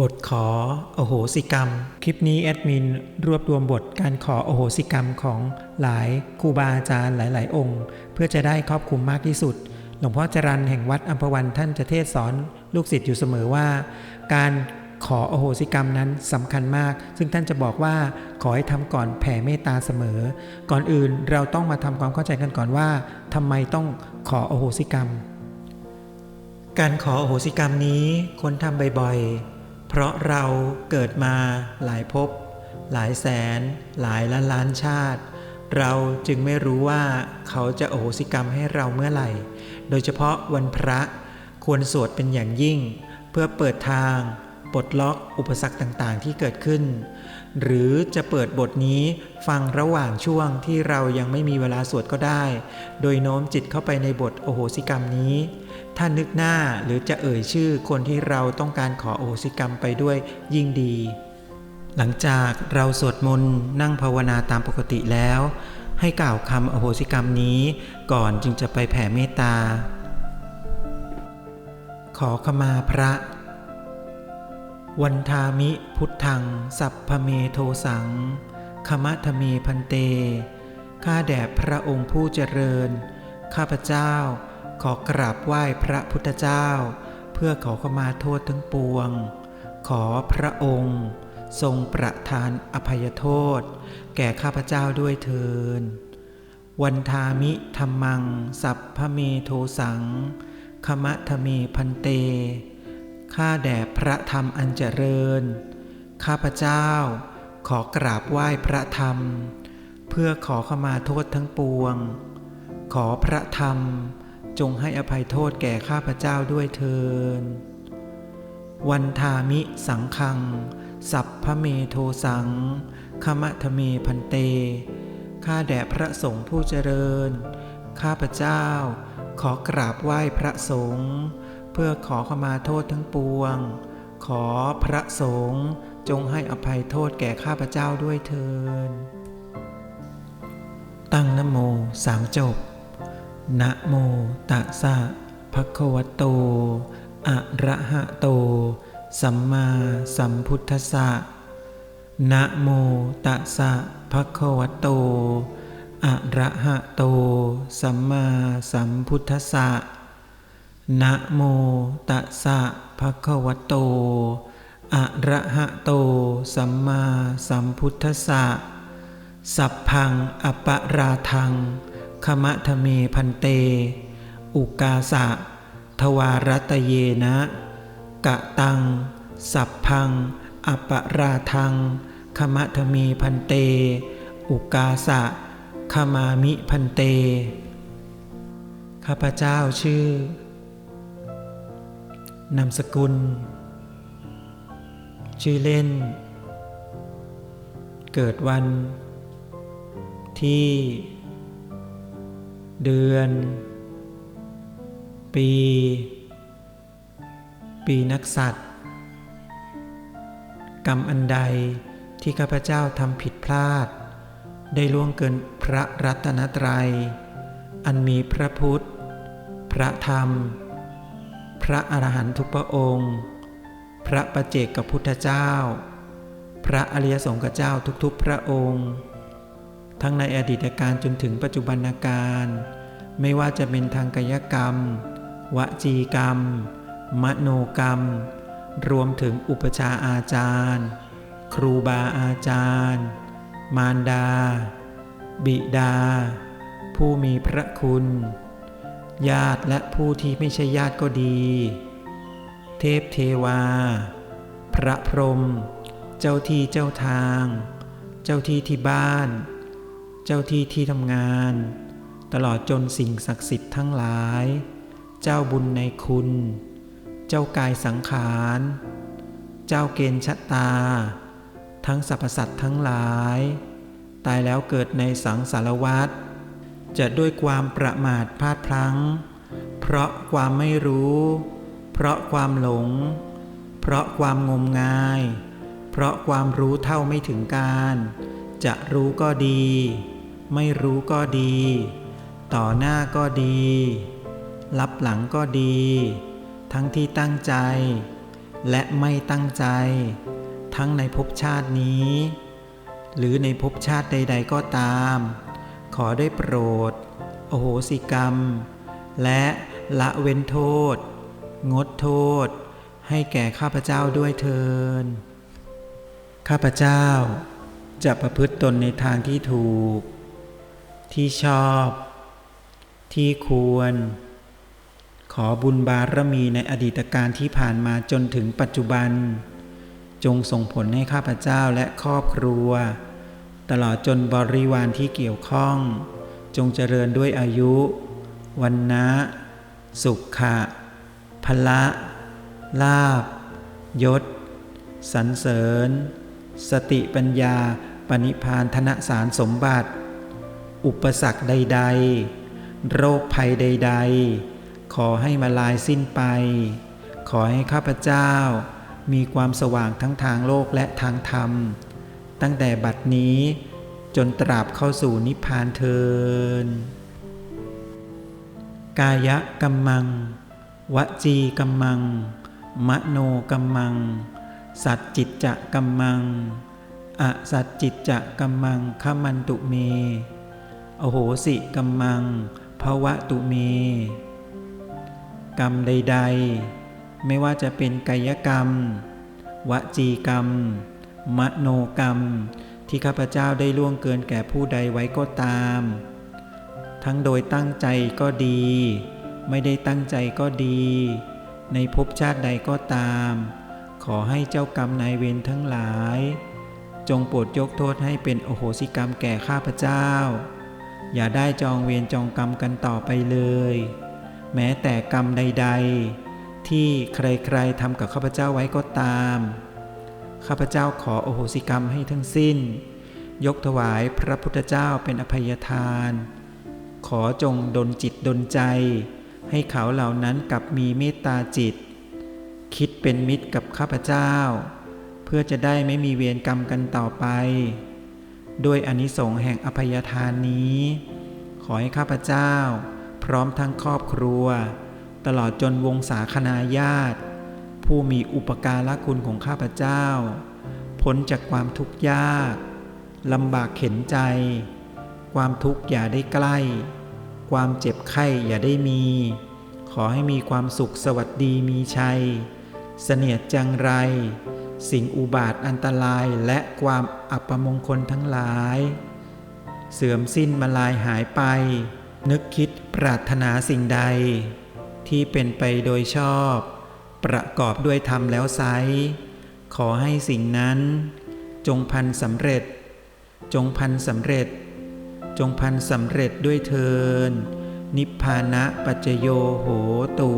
บทขอโอโหสิกรรม คลิปนี้แอดมินรวบรวมบทการขอโอโหสิกรรมของหลายครูบาอาจารย์หลาย ๆ องค์ เพื่อจะได้ครอบคลุมมากที่สุด หลวงพ่อจรันแห่งวัดอัมพวันท่านจะเทศสอนลูกศิษย์อยู่เสมอว่า การขอโอโหสิกรรมนั้นสำคัญมาก ซึ่งท่านจะบอกว่าขอให้ทำก่อนแผ่เมตตาเสมอ ก่อนอื่นเราต้องมาทำความเข้าใจกันก่อนว่าทำไมต้องขอโอโหสิกรรม การขอโอโหสิกรรมนี้คนทำบ่อยๆ เพราะเราเกิดมาหลายภพหลายแสน หลายล้านล้านชาติ เราจึงไม่รู้ว่าเขาจะโอโหสิกรรมให้เราเมื่อไหร่ โดยเฉพาะวันพระควรสวดเป็นอย่างยิ่ง เพื่อเปิดทางปลดล็อกอุปสรรคต่างๆ ที่เกิดขึ้น หรือจะเปิดบทนี้ฟังระหว่างช่วงที่เรายังไม่มีเวลาสวดก็ได้ โดยโน้มจิตเข้าไปในบทโอโหสิกรรมนี้ ถ้านึกหน้าหรือจะเอ่ยชื่อคนที่เราต้องการขอโอสิกรรมไปด้วยยิ่งดี หลังจากเราสวดมนต์นั่งภาวนาตามปกติแล้ว ให้กล่าวคำอโหสิกรรมนี้ก่อนจึงจะไปแผ่เมตตา ขอขมาพระ วันทามิพุทธัง สัพพเมโทสัง ขมะทเมพันเต ข้าแด่พระองค์ผู้เจริญ ข้าพเจ้า ขอกราบไหว้พระพุทธเจ้า เพื่อขอขมาโทษทั้งปวง ขอพระองค์ ทรงประทานอภัยโทษ แก่ข้าพเจ้าด้วยเทินวันทามิธรรมัง สัพพเมโทสังขมะทเมพันเต ข้าแด่พระธรรมอันเจริญ ข้าพเจ้า ขอกราบไหว้พระธรรม เพื่อขอขมาโทษทั้งปวง ขอพระธรรม จงให้อภัยโทษแก่ข้าพเจ้าด้วยเทิน วันทามิสังคัง สัพพเมโทสังขมะทเมพันเต ข้าแด่พระสงฆ์ผู้เจริญ ข้าพเจ้า ขอกราบไหว้พระสงฆ์เพื่อขอขมาโทษทั้งปวง ขอพระสงฆ์จงให้อภัยโทษแก่ข้าพเจ้าด้วยเทิน ตั้งนโมสามจบ นะโมตัสสะภะคะวะโต อะระหะโต สัมมาสัมพุทธัสสะนะโมตัสสะภะคะวะโต อะระหะโต สัมมาสัมพุทธัสสะนะโมตัสสะภะคะวะโต อะระหะโต สัมมาสัมพุทธัสสะสัพพังอปะราทัง ขมะทะเมพันเต อุกาสะ ทวารัตเยนะ กะตัง สัพพัง อปราทัง ขมะทะเมพันเต อุกาสะ ขมามิพันเต ข้าพเจ้าชื่อ นามสกุล ชื่อเล่น เกิดวันที่ เดือน ปี ปีนักสัตว์กรรมอันใดที่ข้าพเจ้าทำผิดพลาด ได้ล่วงเกินพระรัตนตรัย อันมีพระพุทธ พระธรรม พระอรหันตุพระองค์ พระประเจกกับพุทธเจ้า พระอริยสงฆ์เจ้าทุกๆพระองค์ ทั้งในอดีตการจนถึงปัจจุบันการ ไม่ว่าจะเป็นทางกายกรรม วจีกรรม มโนกรรม รวมถึงอุปชาอาจารย์ ครูบาอาจารย์ มารดา บิดา ผู้มีพระคุณ ญาติและผู้ที่ไม่ใช่ญาติก็ดี เทพเทวา พระพรหมเจ้าที่เจ้าทาง เจ้าที่ที่บ้าน เจ้าที่ที่ทำงาน ตลอดจนสิ่งศักดิ์สิทธิ์ทั้งหลาย เจ้าบุญในคุณ เจ้ากายสังขาร เจ้าเกณฑ์ชะตา ทั้งสรรพสัตว์ทั้งหลาย ตายแล้วเกิดในสังสารวัฏจะด้วยความประมาทพลาดพลั้ง เพราะความไม่รู้ เพราะความหลง เพราะความงมงาย เพราะความรู้เท่าไม่ถึงการ จะรู้ก็ดี ไม่รู้ก็ดี ต่อหน้าก็ดี รับหลังก็ดี ทั้งที่ตั้งใจ และไม่ตั้งใจ ทั้งในภพชาตินี้ หรือในภพชาติใด ๆก็ตาม ขอได้โปรด โอโหสิกรรม และละเว้นโทษ งดโทษ ให้แก่ข้าพเจ้าด้วยเทินข้าพเจ้าจะประพฤติตนในทางที่ถูก ที่ชอบ ที่ควร ขอบุญบารมีในอดีตการที่ผ่านมาจนถึงปัจจุบัน จงส่งผลให้ข้าพเจ้าและครอบครัว ตลอดจนบริวารที่เกี่ยวข้อง จงเจริญด้วยอายุ วันนะสุขะพละลาบ ยศ สรรเสริญ สติปัญญา ปณิพานธนสารสมบัติ อุปสรรคใด ๆ โรคภัยใด ๆ ขอให้มาลายสิ้นไป ขอให้ข้าพเจ้า มีความสว่างทั้งทางโลกและทางธรรม ตั้งแต่บัดนี้จนตราบเข้าสู่นิพพานเทิน กายกัมมัง วจีกัมมัง มโนกัมมัง สัจจิตจะกัมมัง อสัจจิตจะกัมมังขมันตุเม อโหสิกัมมังภวะตุเม กรรมใด ๆ ไม่ว่าจะเป็นกายกรรม วจีกรรม มโนกรรม ที่ข้าพเจ้าได้ล่วงเกินแก่ผู้ใดไว้ก็ตาม ทั้งโดยตั้งใจก็ดี ไม่ได้ตั้งใจก็ดี ในภพชาติใดก็ตาม ขอให้เจ้ากรรมนายเวรทั้งหลาย จงโปรดยกโทษให้เป็นโอโหสิกรรมแก่ข้าพเจ้า อย่าได้จองเวรจองกรรมกันต่อไปเลย แม้แต่กรรมใด ๆ ที่ใครๆทำกับข้าพเจ้าไว้ก็ตาม ข้าพเจ้าขอโอโหสิกรรมให้ทั้งสิ้น ยกถวายพระพุทธเจ้าเป็นอภัยทาน ขอจงดลจิตดลใจ ให้เขาเหล่านั้นกลับมีเมตตาจิต คิดเป็นมิตรกับข้าพเจ้า เพื่อจะได้ไม่มีเวรกรรมกันต่อไป ด้วยอานิสงส์แห่งอภัยทานนี้ ขอให้ข้าพเจ้า พร้อมทั้งครอบครัว ตลอดจนวงศาคณาญาติ ผู้มีอุปการะคุณของข้าพเจ้า พ้นจากความทุกข์ยากลำบากเข็นใจ ความทุกข์อย่าได้ใกล้ ความเจ็บไข้อย่าได้มี ขอให้มีความสุขสวัสดีมีชัย เสนียดจังไร สิ่งอุบาทอันตรายและความอัปมงคลทั้งหลาย เสื่อมสิ้นมาลายหายไป นึกคิดปรารถนาสิ่งใด ที่เป็นไปโดยชอบ ประกอบด้วยธรรมแล้วไซขอให้สิ่งนั้น จงพันสำเร็จ จงพันสำเร็จ จงพันสำเร็จด้วยเทินนิพพานะปัจจโยโหตุ